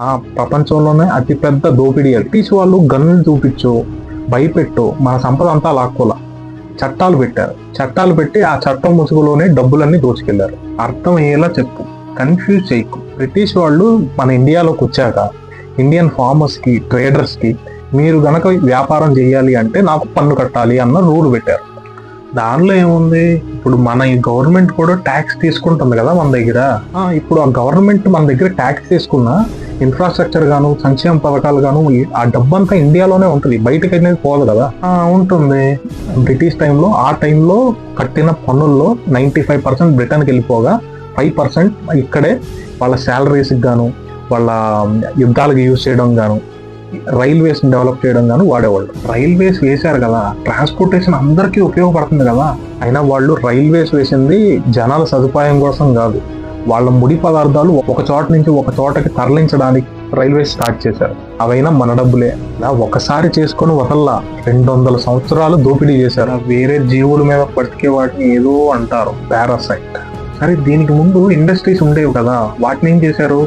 ఆ ప్రపంచంలోనే అతిపెద్ద దోపిడీ బ్రిటిష్ వాళ్ళు గన్నులు చూపించు భయపెట్టు మన సంపద అంతా లాక్కోల. చట్టాలు పెట్టారు. చట్టాలు పెట్టి ఆ చట్టం ముసుగులోనే డబ్బులన్నీ దోచుకెళ్ళారు. అర్థం అయ్యేలా చెప్పు. కన్ఫ్యూజ్ చేయకు. బ్రిటిష్ వాళ్ళు మన ఇండియాలోకి వచ్చాక ఇండియన్ ఫార్మర్స్కి ట్రేడర్స్కి మీరు గనక వ్యాపారం చేయాలి అంటే నాకు పన్ను కట్టాలి అన్న రూల్ పెట్టారు. దానిలో ఏముంది? ఇప్పుడు మన ఈ గవర్నమెంట్ కూడా ట్యాక్స్ తీసుకుంటుంది కదా మన దగ్గర. ఇప్పుడు ఆ గవర్నమెంట్ మన దగ్గర ట్యాక్స్ తీసుకున్న ఇన్ఫ్రాస్ట్రక్చర్ గాను సంక్షేమ పథకాలు గాను ఈ- ఆ డబ్బంతా ఇండియాలోనే ఉంటుంది. బయటకి అనేది పోదు కదా. ఉంటుంది. బ్రిటిష్ టైంలో ఆ టైంలో కట్టిన పన్నుల్లో నైంటీ ఫైవ్ పర్సెంట్ బ్రిటన్కి వెళ్ళిపోగా ఫైవ్ పర్సెంట్ ఇక్కడే వాళ్ళ శాలరీస్కి గాను వాళ్ళ యుద్ధాలకు యూజ్ చేయడం గాను రైల్వేస్ డెవలప్ చేయడం గాను వాడేవాళ్ళు. రైల్వేస్ వేశారు కదా ట్రాన్స్పోర్టేషన్ అందరికీ ఉపయోగపడుతుంది కదా. అయినా వాళ్ళు రైల్వేస్ వేసింది జనాల సదుపాయం కోసం కాదు. వాళ్ళ ముడి పదార్థాలు ఒక చోట నుంచి ఒక చోటకి తరలించడానికి రైల్వేస్ స్టార్ట్ చేశారు. అవైనా మన డబ్బులే. ఇలా ఒకసారి చేసుకొని వదల్లా రెండు వందల సంవత్సరాలు దోపిడీ చేశారు. వేరే జీవుల మీద బతికే వాటిని ఏదో అంటారు. పారాసైట్. సరే దీనికి ముందు ఇండస్ట్రీస్ ఉండేవి కదా. వాటిని ఏం చేశారు?